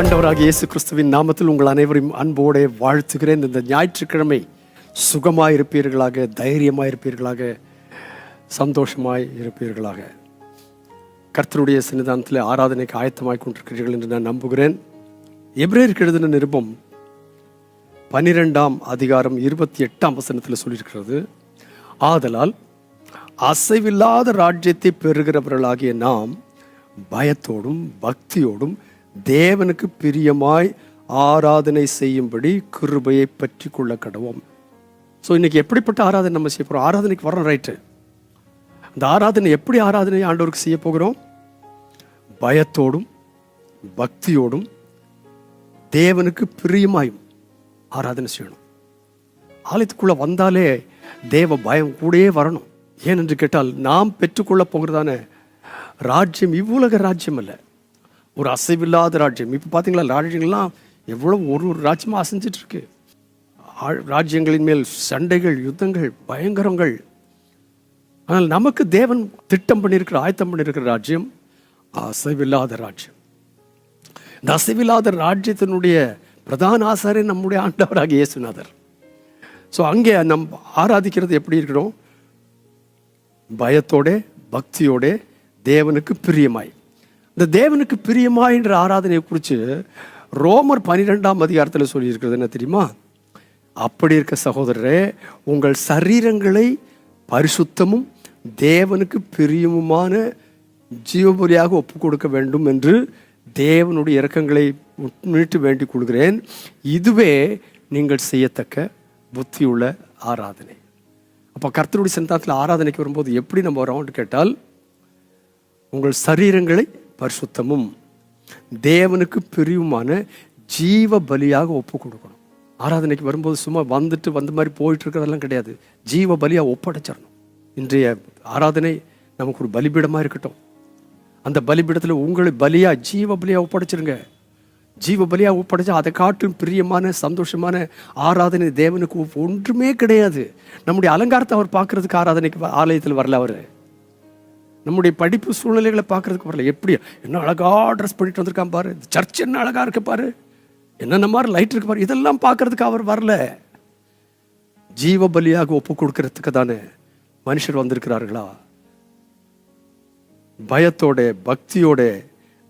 ஆண்டவராக இயேசு கிறிஸ்துவின் நாமத்தில் உங்கள் அனைவரையும் அன்போடு வாழ்த்துகிறேன். இந்த ஞாயிற்றுக்கிழமை சுகமாக இருப்பீர்களாக தைரியமாக இருப்பீர்களாக சந்தோஷமாய் இருப்பீர்களாக. கர்த்தருடைய சன்னிதானத்தில் ஆராதனைக்கு ஆயத்தமாய் கொண்டிருக்கிறீர்கள் என்று நான் நம்புகிறேன். எப்ரேருக்கு எழுதின நிருபம் பனிரெண்டாம் அதிகாரம் இருபத்தி எட்டாம் வசனத்தில் சொல்லியிருக்கிறது ஆதலால் அசைவில்லாத ராஜ்யத்தை பெறுகிறவர்களாகிய நாம் பயத்தோடும் பக்தியோடும் தேவனுக்கு பிரியமாய் ஆராதனை செய்யும்படி கிருபையை பற்றி கொள்ள கடவோம் ஸோ இன்னைக்கு எப்படிப்பட்ட ஆராதனை நம்ம செய்ய போகிறோம் ஆராதனைக்கு வரோம் ரைட்டு அந்த ஆராதனை எப்படி ஆராதனை ஆண்டவருக்கு செய்ய போகிறோம்? பயத்தோடும் பக்தியோடும் தேவனுக்கு பிரியமாயும் ஆராதனை செய்யணும். ஆலயத்துக்குள்ளே வந்தாலே தேவ பயம் கூடயே வரணும். ஏனென்று கேட்டால் நாம் பெற்றுக்கொள்ள போகிறதான ராஜ்யம் இவ்வுலக ராஜ்யம் அல்ல. ஒரு அசைவில்லாத ராஜ்யம். இப்போ பார்த்தீங்களா ராஜ்யங்கள்லாம் எவ்வளோ ஒரு ஒரு ராஜ்யமாக அசைஞ்சிட்ருக்கு. ராஜ்யங்களின் மேல் சண்டைகள் யுத்தங்கள் பயங்கரங்கள். ஆனால் நமக்கு தேவன் திட்டம் பண்ணியிருக்கிற ஆயத்தம் பண்ணியிருக்கிற ராஜ்யம் அசைவில்லாத ராஜ்யம். இந்த அசைவில்லாத ராஜ்யத்தினுடைய பிரதான ஆசாரியர் நம்முடைய ஆண்டவராக இயேசுநாதர். ஸோ அங்கே நம் ஆராதிக்கிறது எப்படி இருக்கிறோம்? பயத்தோட பக்தியோட தேவனுக்கு பிரியமாய். இந்த தேவனுக்கு பிரியமா என்ற ஆராதனையை குறித்து ரோமர் பனிரெண்டாம் அதிகாரத்தில் சொல்லியிருக்கிறது என்ன தெரியுமா? அப்படி இருக்க சகோதரரே உங்கள் சரீரங்களை பரிசுத்தமும் தேவனுக்கு பிரியமுமான ஜீவபொலியாக ஒப்பு கொடுக்க வேண்டும் என்று தேவனுடைய இறக்கங்களை முன்னிட்டு வேண்டிக் கொள்கிறேன். இதுவே நீங்கள் செய்யத்தக்க புத்தியுள்ள ஆராதனை. அப்போ கர்த்தருடைய சந்தானத்தில் ஆராதனைக்கு வரும்போது எப்படி நம்ம வரோம்னு கேட்டால் உங்கள் சரீரங்களை பரிசுத்தமும் தேவனுக்கு பிரிவுமான ஜீவ பலியாக ஒப்பு கொடுக்கணும் ஆராதனைக்கு வரும்போது சும்மா வந்துட்டு வந்த மாதிரி போயிட்டு இருக்கிறதெல்லாம் கிடையாது. ஜீவ பலியாக ஒப்படைச்சிடணும். இன்றைய ஆராதனை நமக்கு ஒரு பலிபீடமாக இருக்கட்டும். அந்த பலிபீடத்தில் உங்களை பலியாக ஜீவ பலியாக ஒப்படைச்சிருங்க. ஜீவ பலியாக ஒப்படைச்சா அதை காட்டும் பிரியமான சந்தோஷமான ஆராதனை தேவனுக்கு ஒன்றுமே கிடையாது. நம்முடைய அலங்காரத்தை அவர் பார்க்குறதுக்கு ஆராதனைக்கு ஆலயத்தில் வரல அவர். நம்முடைய படிப்பு சூழ்நிலைகளை பார்க்கறதுக்கு வரல. எப்படி என்ன அழகாக ட்ரெஸ் பண்ணிட்டு வந்திருக்கான் பாரு. சர்ச் என்ன அழகாக இருக்கு பாரு. என்னென்ன மாதிரி லைட் இருக்கு பாரு. இதெல்லாம் பார்க்கறதுக்கு அவர் வரல. ஜீவ பலியாக ஒப்பு கொடுக்கறதுக்கு தானே மனுஷர் வந்திருக்கிறார்களா? பயத்தோட பக்தியோட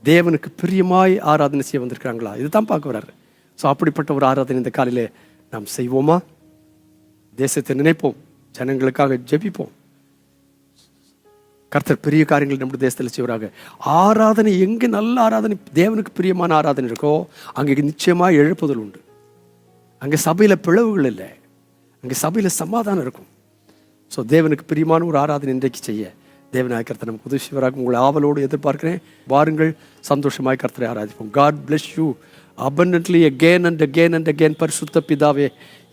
தேவனுக்கு பிரியமாய் ஆராதனை செய்ய வந்திருக்கிறாங்களா? இதுதான் பார்க்க வர்றாரு. ஸோ அப்படிப்பட்ட ஒரு ஆராதனை இந்த காலையில் நாம் செய்வோமா? தேசத்தை நினைப்போம். ஜனங்களுக்காக ஜெபிப்போம். கர்த்தர் பெரிய காரியங்கள் நம்முடைய தேசத்தில் செய்வாங்க ஆராதனை எங்கே நல்ல ஆராதனை தேவனுக்கு பிரியமான ஆராதனை இருக்கோ அங்கே நிச்சயமாக எழுப்புதல் உண்டு. அங்கே சபையில் பிளவுகள் இல்லை. அங்கே சபையில் சமாதானம் இருக்கும். ஸோ தேவனுக்கு பிரியமான ஒரு ஆராதனை இன்றைக்கு செய்ய. தேவனாய் கர்த்தர் நமக்கு உதவி உங்களை ஆவலோடு எதிர்பார்க்கிறேன். வாருங்கள் சந்தோஷமாய் கர்த்தரை ஆராதிப்போம். God bless you abundantly again and again and again பரிசுத்த பிதாவே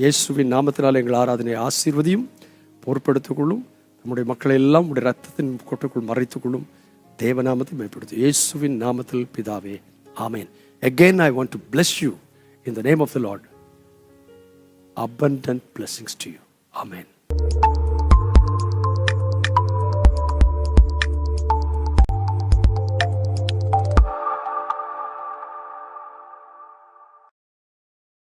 இயேசுவின் நாமத்தினால் எங்கள் ஆராதனை ஆசீர்வதியும் பொறுப்படுத்திக் கொள்ளும். நம்முடைய மக்களை எல்லாம் உடைய ரத்தத்தின் கொட்டைக்குள் மறைத்துக்கொள்ளும் தேவநாமத்தை மேம்படுத்தும் இயேசுவின் நாமத்தில் பிதாவே ஆமேன் again I want to bless you in the name of the Lord abundant blessings to you. Amen.